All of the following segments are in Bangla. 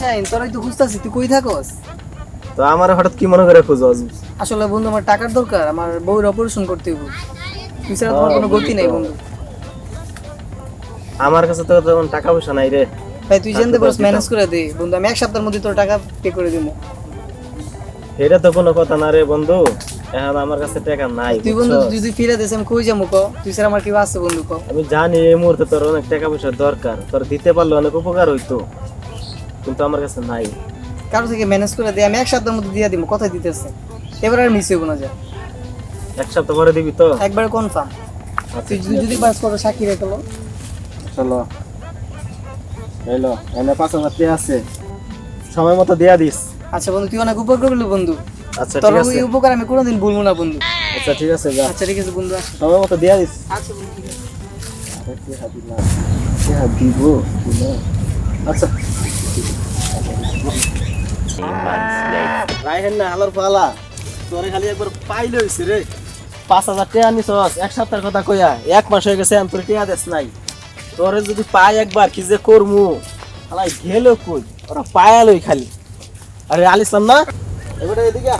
শাহিন তোরাই তো খুঁজতাছি তুই কই থাকস? তো আমার হঠাৎ কি মনে করে খুঁজো আসলে বন্ধু আমার টাকার দরকার আমার বউয়ের অপারেশন করতে তুই ছাড়া তোমার কোনো গতি নাই বন্ধু। আমার কাছে তো তেমন টাকা পয়সা নাই রে। ভাই তুই জানতে পারস ম্যানেজ করে দে। বন্ধু আমি এক সপ্তাহের মধ্যে তোর টাকা পে করে দিব এটা তো কোনো কথা না রে বন্ধু। এখন আমার কাছে টাকা নাই তুই বন্ধু যদি ফিরে দিস আমি কই যাব ক? তুই স্যার আমার কি আছে বন্ধু ক? আমি জানি এই মুহূর্তে তোর অনেক টাকা পয়সা দরকার। তোর দিতে পারলে অনেক উপকার হইতো কিন্তু আমার কাছে নাই। কারও থেকে ম্যানেজ করে দে আমি এক সপ্তাহের মধ্যে দিয়ে দিব কোথায় দিতেছে। এবার আর মিস হইব না যা। এক সপ্তাহ পরে দিবি তো? একবার কনফার্ম আচ্ছা তুই যদি যদি বাস করো সাক্ষী রেখে লো চলো। এলো এনে পাঁচ হাজার আছে। সময় মতো দিয়া দিস। আচ্ছা বন্ধু তুই অনেক উপকার করলি বন্ধু। আচ্ছা তোর ঠিক আছে। ওই উপকার আমি কোনোদিন ভুলবো না বন্ধু। আচ্ছা ঠিক আছে যা। আচ্ছা ঠিক আছে বন্ধু আচ্ছা সময় মতো দিয়া দিস। আচ্ছা বন্ধু। ঠিক আছে আরে দিব? দিলাম। আচ্ছা। রাইহেন না হালার পালা। তোরে খালি একবার পাইলে হইছে রে। পাঁচ হাজার টাকা নিছস এক সপ্তাহের কথা কইয়া। এক মাস হয়ে গেছে আমি তোর টাকা দেস নাই। তোরে যদি পাই একবার কি যে করমু? হালাই গেল কই? ওরা পায়ালই খালি। আরে আলিসাম না এবারে এদিকে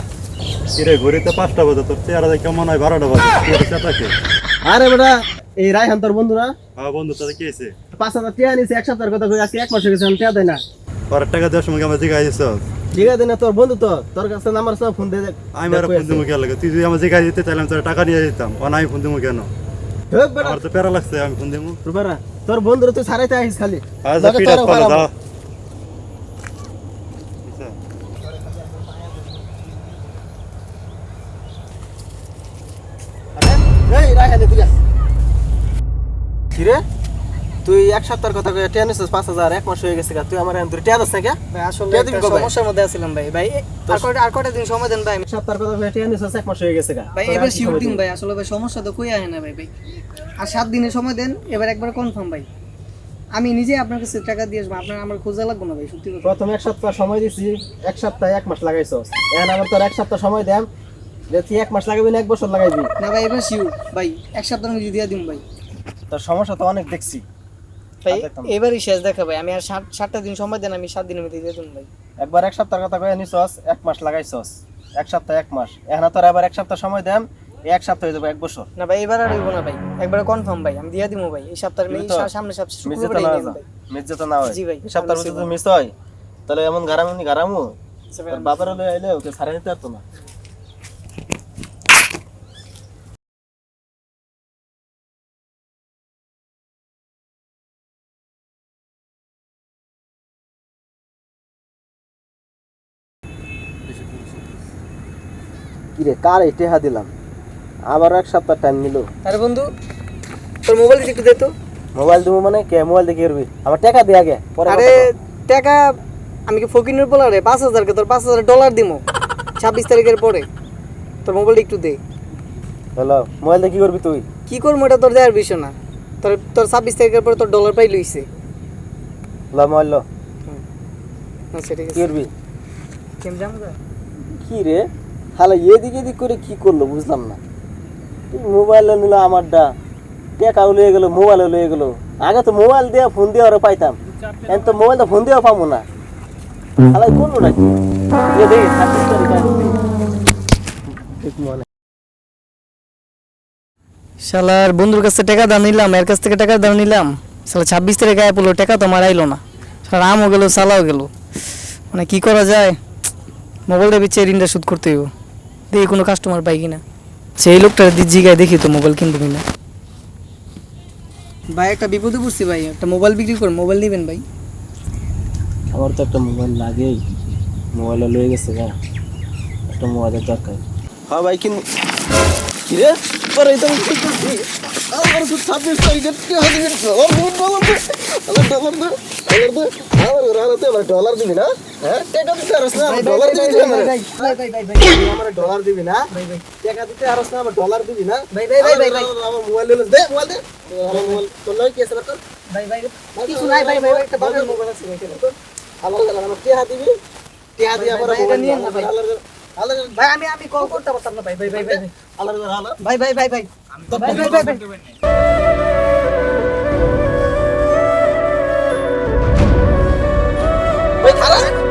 কিরে ঘড়িতে পাঁচটা বাজে তোর চেহারা দেখে মনে হয়? বারোটা বাজে। তুই এটা চেতাকে আরে বেটা এই রায়হান তোর বন্ধু না হ্যাঁ বন্ধু তাদের কি হয়েছে? পাঁচ হাজার টাকা নিছে এক সপ্তাহের কথা কই আজকে এক মাস গেছে আমি টাকা দেয় না। পরের টাকা দেওয়ার সময় আমার জিগাই দিছ? ঠিক আছে না তোর বন্ধু তো তোর কাছে নাম্বার সব ফোন দিয়ে দেখ আমি আর ফোন দিমু কেন লাগে? তুই যদি আমার জিগাই দিতে চাইলে আমি তোর টাকা নিয়ে দিতাম কারণ আমি ফোন দিমু কেন? আমার তো প্যারা লাগছে আমি ফোন দিমু। তোর বন্ধুরে তুই ছাড়াইতে আহিস খালি। আজ লগে পিঠাস তুই এক সপ্তাহের কথা টিয়া নিছিস পাঁচ হাজার এক মাস হয়ে গেছে। তুই আমার টিয়া দিস না কে? ভাই আসলে? সমস্যার মধ্যে আছিলাম ভাই। ভাই আর কয়টা আর কয়টা দিন সময় দেন ভাই? এক সপ্তাহের কথা টিয়া নিছিস এক মাস হয়ে গেছে ভাই এবার দিবি? ভাই। আসলে ভাই সমস্যা তো কই আহে না ভাই ভাই। আর সাত দিনের সময় দেন এবার একবার কনফার্ম ভাই। আমি নিজে আপনার কাছে টাকা দিয়ে আসব আপনার আমার খোঁজা লাগবে না ভাই সত্যি কথা। প্রথম এক সপ্তাহ সময় দিছি এক সপ্তাহ এক মাস লাগাইছস এখন আমার তোর এক সপ্তাহ সময় দেম যে তুই এক মাস লাগাবি না এক বছর লাগাইবি। না ভাই এবার শিওর ভাই এক সপ্তাহ আমি দিয়ে দিন ভাই। তোর সমস্যা তো অনেক দেখছি। ভাই এবারই শেষ দেখা ভাই আমি আর সাত সাতটা দিন সময় দেন আমি সাত দিনের মধ্যে দিয়ে দিন ভাই। একবার এক সপ্তাহের কথা কয়ে নিছস এক মাস লাগাইছস। এক সপ্তাহ এক মাস। এখন তোর আবার এক সপ্তাহ সময় দেম এই এক সপ্তাহ হয়ে যাবে এক বছর। না ভাই এবার আর হইব না ভাই। একবার কনফার্ম ভাই আমি দিয়ে দিব ভাই। এই সপ্তাহের তো? সামনে সপ্তাহ শুক্রবারে না নিয়ে ভাই। মিস যেতে না হয়। জি ভাই, এই সপ্তাহের মধ্যে। যদি মিস হয় তাহলে এমন গারামি গারামু? আচ্ছা তোর বাবার হলে আইলে ওকে ছাড়ে নিতে পারতো না। কিরে কার টেহা দিলাম? আবার এক সপ্তাহ টাইম নিল। আরে বন্ধু তোর মোবাইল দিকে একটু দে তো। মোবাইল দিব মানে কে? মোবাইল দেখে করবি আমার টাকা দিয়ে আগে পরে আরে টাকা আমি কি ফকিনের বলা রে? পাঁচ হাজার কে তোর পাঁচ হাজার ডলার দিমো। ছাব্বিশ তারিখের পরে। তোর মোবাইলটা একটু দে। হ্যালো মোবাইল দিয়ে কি করবি তুই? কি করব এটা তোর দেওয়ার বিষয় না। তোর তোর ছাব্বিশ তারিখের পরে তোর ডলার পাই লইছে। ল মোবাইল ল। আচ্ছা ঠিক কি আছে। করবি? কেম জামগা কি রে? হালা এদিক এদিক করে কি করল বুঝলাম না। মোবাইল নিল আমারটা। টাকা লয়ে গেলো মোবাইল লয়ে গেলো। আগে তো মোবাইল দিয়ে ফোন দিয়ে ওরা পাইতাম। এখন তো মোবাইল তো ফোন দিয়েও পাবো না। হালাই করল নাকি? শালার বন্ধুর কাছ থেকে টাকা দাম নিলাম, এর কাছ থেকে টাকা দাম নিলাম। শালা ছাব্বিশ তারিখ আয় পড়ল টাকা তো আমার আইলো না। শালা আমও গেলো সালাও গেলো। মানে কি করা যায়? মোবাইলটা বেচে ঋণটা শোধ করতে হইব। দেখি কোনো কাস্টমার পাই কিনা। সেই লোকটার জিগায় দেখি তো মোবাইল কিনবো কিনা। ভাই একটা বিপদে পড়ছি ভাই। একটা মোবাইল বিক্রি করে মোবাইল নেবেন ভাই। আমার তো একটা মোবাইল লাগেই। মোবাইল লয়ে গেছে ভাই একটা মোবাইলের দরকার। হ্যাঁ ভাই কিন কি রে তোর এই তো কি করছিস আমার তো ছাব্বিশ তারিখে কি হবে ডলার ডলার ডলার ডলার দে আমার রাতে আমার ডলার দিবি না হ্যাঁ টাকা দিতে আরস না আমার ডলার দিবি না আমার ডলার দিবি না টাকা দিতে আরস না আমার ডলার দিবি না ভাই, ভাই, ভাই, ভাই। আমার মোবাইল দে মোবাইল দে আমার মোবাইল তোর লয় কি আছে তোর ভাই ভাই কিছু নাই ভাই ভাই একটা বাজার মোবাইল আছে ভাই আমার আমার টাকা দিবি টিয়া দিয়া পরে ভাই, এটা নিয়েন না, ভাই। ভাই আমি আমি কল করতে পারতাম না ভাই ভাই ভাই ভাই ভাই ভাই ভাই ভাই। ভাই ভাই ভাই ভাই। খারাপ